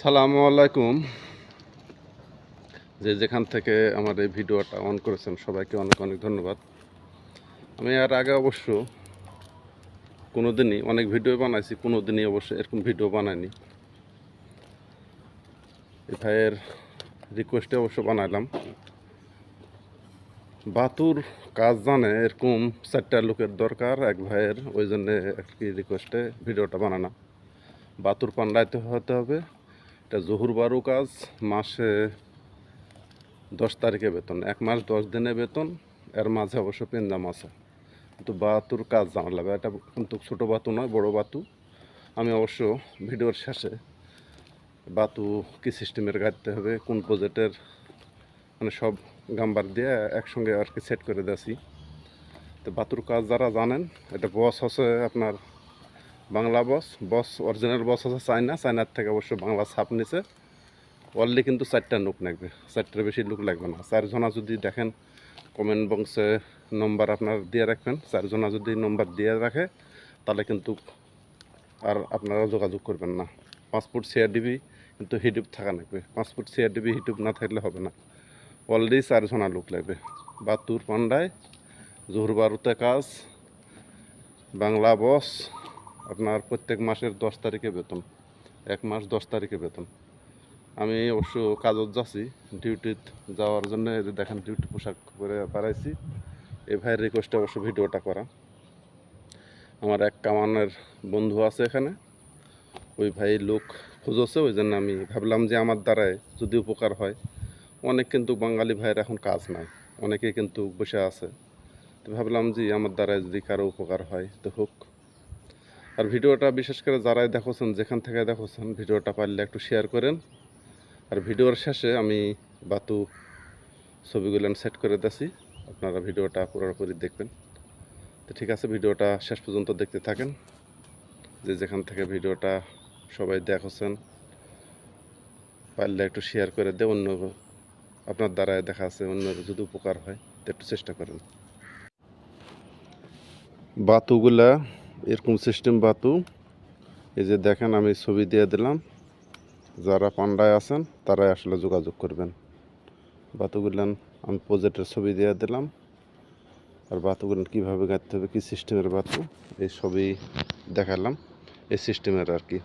সালামু আলাইকুম। যে যেখান থেকে আমার এই ভিডিওটা অন করেছেন, সবাইকে অনেক অনেক ধন্যবাদ। আমি আর আগে অবশ্য কোনো দিনই অনেক ভিডিও বানাইছি কোনো দিনই অবশ্য এরকম ভিডিও বানাইনি। এই ভাইয়ের রিকোয়েস্টে অবশ্য বানাইলাম। বাতুর কাজ জানে এরকম চারটা লোকের দরকার, এক ভাইয়ের, ওই জন্যে কি রিকোয়েস্টে ভিডিওটা বানানো বাতুর পান্ডাইতে হতে হবে। এটা জহুর বারু কাজ, মাসে দশ তারিখে বেতন। এক মাস দশ দিনে বেতন, এর মাঝে অবশ্য পেনজাম আছে। কিন্তু বাতুর কাজ জানা লাগবে। এটা কিন্তু ছোটো বাতু নয়, বড় বাতু। আমি অবশ্য ভিডিওর শেষে বাতু কি সিস্টেমের গাড়তে হবে, কোন প্রজেক্টের মানে সব গাম্বার দিয়ে একসঙ্গে আর কি সেট করে দিয়েছি। তো বাতুর কাজ যারা জানেন, এটা বস হচ্ছে আপনার বাংলা বস বস অরিজিনাল বস আছে চায়না, চায়নার থেকে অবশ্য বাংলা ছাপ নিছে। অলরেডি কিন্তু চারটা লোক লাগবে, চারটার বেশি লোক লাগবে না। চারজনা যদি দেখেন কমেন্ট বক্সে নম্বর আপনার দিয়ে রাখবেন। চারজনা যদি নম্বর দিয়ে রাখে, তাহলে কিন্তু আর আপনারা যোগাযোগ করবেন না। পাসপোর্ট সিআরডিবি কিন্তু হিটুব থাকা লাগবে। পাসপোর্ট সিআরডিবি হিটুব না থাকলে হবে না। অলরেডি চারজনা লোক লাগবে। বাতুর পান্ডায় জোহর বারুতে কাজ, বাংলা বস আপনার প্রত্যেক মাসের দশ তারিখে বেতন, এক মাস দশ তারিখে বেতন। আমি অবশ্য কাজত যাচ্ছি ডিউটিত যাওয়ার জন্য দেখেন ডিউটি পোশাক পরে বাড়াইছি এই ভাইয়ের রিকোয়েস্টে অবশ্য ভিডিওটা করা। আমার এক কামানের বন্ধু আছে এখানে, ওই ভাই লোক খুঁজছে, ওই জন্য আমি ভাবলাম যে আমার দ্বারায় যদি উপকার হয়। অনেক কিন্তু বাঙালি ভাইয়ের এখন কাজ নাই অনেকে কিন্তু বসে আছে। তো ভাবলাম যে আমার দ্বারায় যদি কারও উপকার হয়, তো হোক। আর ভিডিওটা বিশেষ করে যারাই দেখোছেন, যেখান থেকে দেখছেন, ভিডিওটা পারলে একটু শেয়ার করেন। আর ভিডিওর শেষে আমি বাতু ছবিগুলো সেট করে দিয়েছি, আপনারা ভিডিওটা পুরোপুরি দেখবেন। তো ঠিক আছে, ভিডিওটা শেষ পর্যন্ত দেখতে থাকেন। যে যেখান থেকে ভিডিওটা সবাই দেখছেন, পারলে একটু শেয়ার করে দে অন্য আপনার দ্বারায় দেখা আছে অন্য যদি উপকার হয়, তো একটু চেষ্টা করেন। বাতুগুলা এরকম সিস্টেম বাতু। এই যে দেখেন, আমি ছবি দিয়ে দিলাম। যারা পান্ডায় আছেন, তারাই আসলে যোগাযোগ করবেন। বাতুগুলান, আমি প্রজেক্টের ছবি দিয়ে দিলাম। আর বাতুগুলান কীভাবে গাঁথতে হবে, কী সিস্টেমের বাতু, এই ছবি দেখালাম। এই সিস্টেমের আর কি।